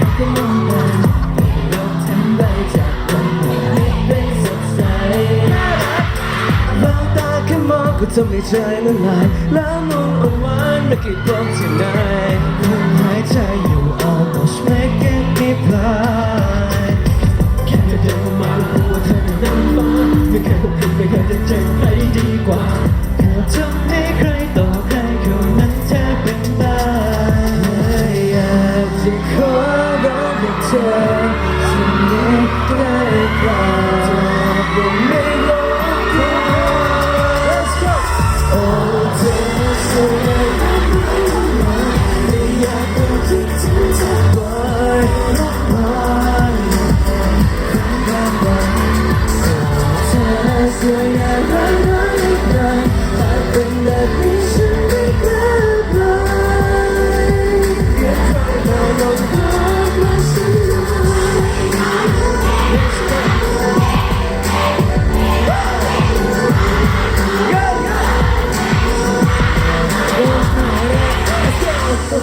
กวันนี้เป็นสดใสบางตาแค่มองก็ทำให้ใจละลายแล้วมุนอ่อาหวานไม่กี่บอกที่ไหนลมหายใจอยู่ almost make it ได้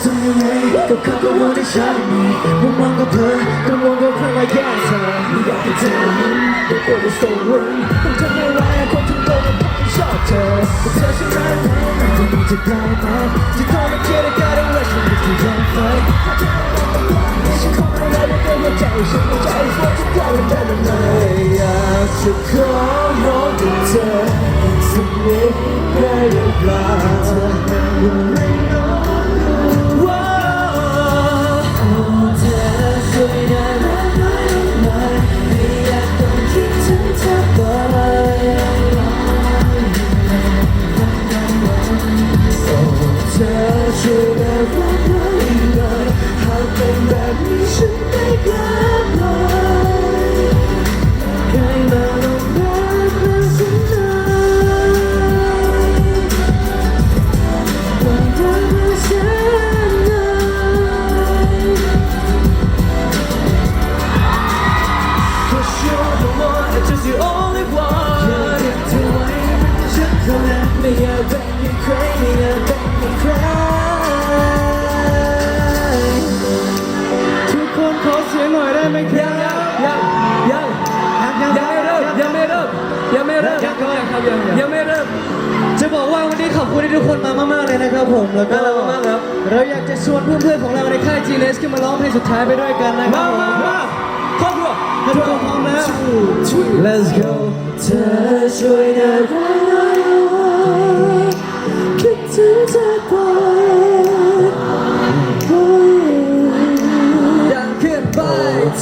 ทำยังไงกับคำกังวลที่ฉันมีมุมมองกับเธอกังวลกับใครมาแย่เธอไม่อยากให้เธอรู้ไม่ควรจะส่งเรื่องต้องทำยังไงคนถึงโดนเพราะไม่ชอบเธอแต่เธอฉันรักนะจะมีจะได้ไหมจะขอไม่คิดอะไรกันว่าฉันไม่เคยยอมไปฉันคงไม่ได้ไม่เกินหัวใจฉันหัวใจฟ้าทุกอย่างได้หรือไม่อยากจะขอ ยงหน่อยได้ไหมครับยังยังยังยังไม่เริ่มยังไม่เริ่มยังไม่เริ่มยังครับยังยังยังไม่เริ่มจะบอกว่าวันนี้ขอบคุณที่ทุกคนมามากๆเลยนะครับผมแล้วก็น่ารักมากๆครับเราอยากจะชวนเพื่อนๆของเราในค่าย g n s ขึ้นมาร้องเพลงสุดท้ายไปด้วยกันนะครัมาบมามาครอบครัวถ้าทุกคนพร้อมแล้ว Let's go เธอช่วยน่ารักน่ารั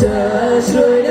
Jesus.